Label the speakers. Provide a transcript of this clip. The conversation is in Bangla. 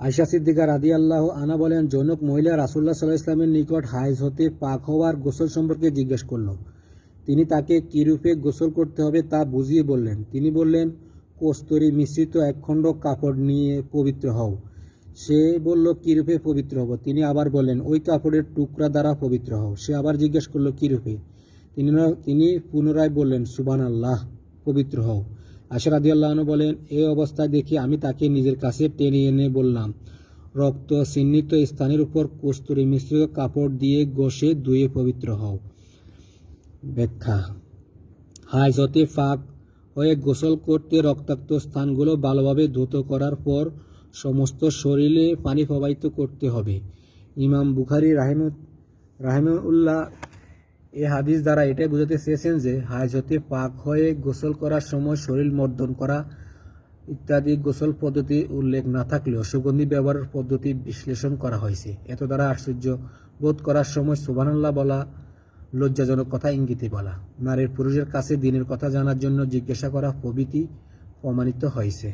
Speaker 1: আয়সা সিদ্দিকা রাদি আল্লাহ আনা বলেন, জনক মহিলা রাসুল্লাহ সাল্লাহ ইসলামের নিকট হাইজ হতে পাক হওয়ার গোসল সম্পর্কে জিজ্ঞেস করল। তিনি তাকে কীরূপে গোসল করতে হবে তা বুঝিয়ে বললেন। তিনি বললেন, কস্তুরি মিশ্রিত একখণ্ড কাপড় নিয়ে পবিত্র হও। সে বলল কীরূপে পবিত্র হব? তিনি আবার বললেন, ওই কাপড়ের টুকরা দ্বারা পবিত্র হও। সে আবার জিজ্ঞেস করল কীরূপে তিনি তিনি পুনরায় বললেন সুবান আল্লাহ পবিত্র হও। আদি আল্লাহন বলেন এই অবস্থায় দেখে আমি তাকে নিজের কাছে টেনে এনে বললাম, রক্ত চিহ্নিত স্থানের উপর কস্তুরি মিশ্রিত কাপড় দিয়ে ঘষে ধুয়ে পবিত্র হও। ব্যাখ্যা হাজতে ফাঁক হয়ে গোসল করতে রক্তাক্ত স্থানগুলো ভালোভাবে ধুত করার পর সমস্ত শরীরে পানি প্রবাহিত করতে হবে। ইমাম বুখারি রাহিম রাহিমউল্লাহ এই হাদিস দ্বারা এটাই বোঝাতে চেয়েছেন যে হাজতে পাক হয়ে গোসল করার সময় শরীর মর্দন করা ইত্যাদি গোসল পদ্ধতি উল্লেখ না থাকলেও সুগন্ধি ব্যবহারের পদ্ধতি বিশ্লেষণ করা হয়েছে। এত দ্বারা আশ্চর্য বোধ করার সময় সুবহানাল্লাহ বলা লজ্জাজনক কথা ইঙ্গিতে বলা। নারীর পুরুষের কাছে দিনের কথা জানার জন্য জিজ্ঞাসা করা প্রভৃতি প্রমাণিত হয়েছে।